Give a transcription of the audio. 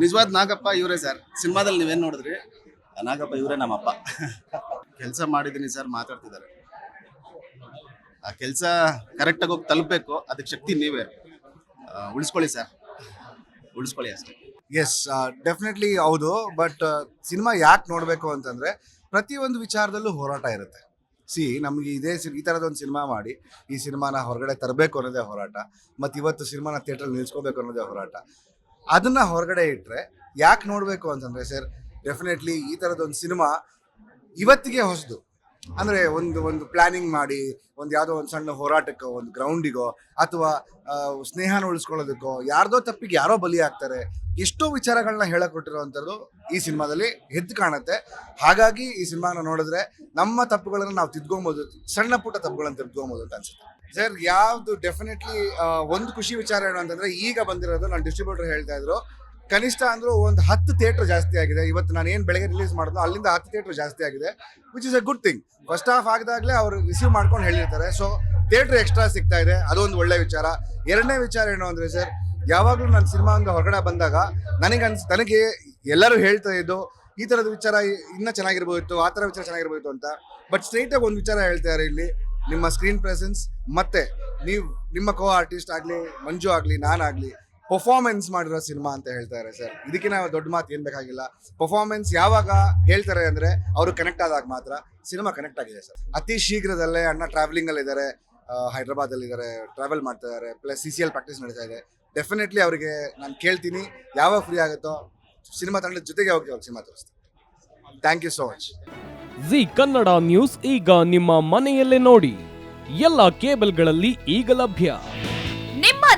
ನಿಜವಾದ ನಾಗಪ್ಪ ಇವರೇ ಸರ್ ಸಿನಿಮಾದಲ್ಲಿ ನೀವೇನ್ ನೋಡಿದ್ರಿ? ನಾಗಪ್ಪ ಇವರೇ ನಮ್ಮಪ್ಪ. ಕೆಲಸ ಮಾಡಿದೀನಿ ಸರ್ ಮಾತಾಡ್ತಿದ್ದಾರೆ. ಆ ಕೆಲಸ ಕರೆಕ್ಟಾಗಿ ಹೋಗಿ ತಲುಪಬೇಕು ಅದಕ್ಕೆ ಶಕ್ತಿ ನೀವೇ. ಉಳಿಸ್ಕೊಳ್ಳಿ ಸರ್ ಉಳಿಸ್ಕೊಳ್ಳಿ ಅಷ್ಟೇ. ಎಸ್ ಡೆಫಿನೆಟ್ಲಿ ಹೌದು ಬಟ್ ಸಿನಿಮಾ ಯಾಕೆ ನೋಡಬೇಕು ಅಂತಂದ್ರೆ ಪ್ರತಿಯೊಂದು ವಿಚಾರದಲ್ಲೂ ಹೋರಾಟ ಇರುತ್ತೆ. ಸಿ ನಮಗೆ ಇದೇ ಸಿ- ಈ ಥರದೊಂದು ಸಿನಿಮಾ ಮಾಡಿ ಈ ಸಿನಿಮಾನ ಹೊರಗಡೆ ತರಬೇಕು ಅನ್ನೋದೇ ಹೋರಾಟ ಮತ್ತು ಇವತ್ತು ಸಿನಿಮಾನ ಥಿಯೇಟ್ರಲ್ಲಿ ನಿಲ್ಸ್ಕೋಬೇಕು ಅನ್ನೋದೇ ಹೋರಾಟ. ಅದನ್ನ ಹೊರಗಡೆ ಇಟ್ಟರೆ ಯಾಕೆ ನೋಡಬೇಕು ಅಂತಂದ್ರೆ ಸರ್ ಡೆಫಿನೆಟ್ಲಿ ಈ ಥರದೊಂದು ಸಿನಿಮಾ ಇವತ್ತಿಗೆ ಹೊಸದು. ಅಂದರೆ ಒಂದು ಒಂದು ಪ್ಲಾನಿಂಗ್ ಮಾಡಿ, ಒಂದು ಯಾವುದೋ ಒಂದು ಸಣ್ಣ ಹೋರಾಟಕ್ಕೋ, ಒಂದು ಗ್ರೌಂಡಿಗೋ ಅಥವಾ ಸ್ನೇಹನ ಉಳಿಸ್ಕೊಳ್ಳೋದಕ್ಕೋ, ಯಾರ್ದೋ ತಪ್ಪಿಗೆ ಯಾರೋ ಬಲಿ ಆಗ್ತಾರೆ ಎಷ್ಟೋ ವಿಚಾರಗಳನ್ನ ಹೇಳಕೊಟ್ಟಿರುವಂಥದ್ದು ಈ ಸಿನಿಮಾದಲ್ಲಿ ಎದ್ದು ಕಾಣುತ್ತೆ. ಹಾಗಾಗಿ ಈ ಸಿನಿಮಾನ ನೋಡಿದ್ರೆ ನಮ್ಮ ತಪ್ಪುಗಳನ್ನು ನಾವು ತಿದ್ಕೊಬೋದು, ಸಣ್ಣ ಪುಟ್ಟ ತಪ್ಪುಗಳನ್ನು ತಿದ್ಕೊಬೋದು ಅಂತ ಅನ್ಸುತ್ತೆ. ಸರ್, ಯಾವುದು ಡೆಫಿನೆಟ್ಲಿ ಒಂದು ಖುಷಿ ವಿಚಾರ ಏನು ಅಂತಂದ್ರೆ, ಈಗ ಬಂದಿರೋದು ನಾನು ಡಿಸ್ಟ್ರಿಬ್ಯೂಟರ್ ಹೇಳ್ತಾ ಇದ್ರು ಕನಿಷ್ಠ ಅಂದ್ರೂ ಒಂದು ಹತ್ತು ಥಿಯೇಟರ್ ಜಾಸ್ತಿ ಆಗಿದೆ. ಇವತ್ತು ನಾನು ಏನು ಬೆಳಗ್ಗೆ ರಿಲೀಸ್ ಮಾಡಿದ್ನೋ ಅಲ್ಲಿಂದ ಹತ್ತು ಥಿಯೇಟರ್ ಜಾಸ್ತಿ ಆಗಿದೆ which is a good thing first half ಆಗಿದಾಗಲೇ ಅವರು ರಿಸೀವ್ ಮಾಡ್ಕೊಂಡು ಹೇಳಿರ್ತಾರೆ. ಸೊ ಥಿಯೇಟರ್ ಎಕ್ಸ್ಟ್ರಾ ಸಿಗ್ತಾ ಇದೆ. ಅದೊಂದು ಒಳ್ಳೆ ವಿಚಾರ. ಎರಡನೇ ವಿಚಾರ ಏನು ಅಂದರೆ ಸರ್ ಯಾವಾಗಲೂ ಸಿನಿಮಾ ಒಂದು ಹೊರಗಡೆ ಬಂದಾಗ ನನಗೆ ಅನ್ಸ್, ನನಗೆ ಎಲ್ಲರೂ ಹೇಳ್ತಾ ಇದ್ದು, ಈ ಥರದ ವಿಚಾರ ಇನ್ನೂ ಚೆನ್ನಾಗಿರ್ಬೋದಿತ್ತು, ಆ ಥರ ವಿಚಾರ ಚೆನ್ನಾಗಿರ್ಬೋದಿತ್ತು ಅಂತ. ಬಟ್ ಸ್ಟ್ರೈಟಾಗಿ ಒಂದು ವಿಚಾರ ಹೇಳ್ತಾರೆ ಇಲ್ಲಿ. ನಿಮ್ಮ ಸ್ಕ್ರೀನ್ ಪ್ರೆಸೆನ್ಸ್ ಮತ್ತೆ ನೀವು, ನಿಮ್ಮ ಕೋ ಆರ್ಟಿಸ್ಟ್ ಆಗಲಿ, ಮಂಜು ಆಗಲಿ ನಾನಾಗಲಿ ಪರ್ಫಾರ್ಮೆನ್ಸ್ ಮಾಡಿರೋ ಸಿನಿಮಾ ಅಂತ ಹೇಳ್ತಾರೆ ಸರ್. ಇದಕ್ಕಿಂತ ದೊಡ್ಡ ಮಾತು ಏನ್ ಬೇಕಾಗಿಲ್ಲ. ಪರ್ಫಾರ್ಮೆನ್ಸ್ ಯಾವಾಗ ಹೇಳ್ತಾರೆ ಅಂದ್ರೆ ಅವರು ಕನೆಕ್ಟ್ ಆದಾಗ ಮಾತ್ರ ಸಿನಿಮಾ ಕನೆಕ್ಟ್ ಆಗಿದೆ ಸರ್. ಅತಿ ಶೀಘ್ರದಲ್ಲೇ ಅಣ್ಣ ಟ್ರಾವೆಲಿಂಗ್ ಅಲ್ಲಿ ಇದ್ದಾರೆ ಹೈದ್ರಾಬಾದ್ ಅಲ್ಲಿ ಇದ್ದಾರೆ ಟ್ರಾವೆಲ್ ಮಾಡ್ತಾ ಇದ್ದಾರೆ plus C C L practice ನಡೀತಾ ಇದೆ. ಡೆಫಿನೆಟ್ಲಿ ಅವರಿಗೆ ನಾನು ಕೇಳ್ತೀನಿ, ಯಾವಾಗ ಫ್ರೀ ಆಗುತ್ತೋ ಸಿನಿಮಾ ತಂಡದ ಜೊತೆಗೆ ಹೋಗಿ ಅವ್ರಿಗೆ ಸಿನಿಮಾ ತೋರಿಸ್ತೀನಿ. Thank you so much Zee Kannada news ಈಗ ನಿಮ್ಮ ಮನೆಯಲ್ಲೇ ನೋಡಿ. ಎಲ್ಲ ಕೇಬಲ್ಗಳಲ್ಲಿ ಈಗ ಲಭ್ಯ.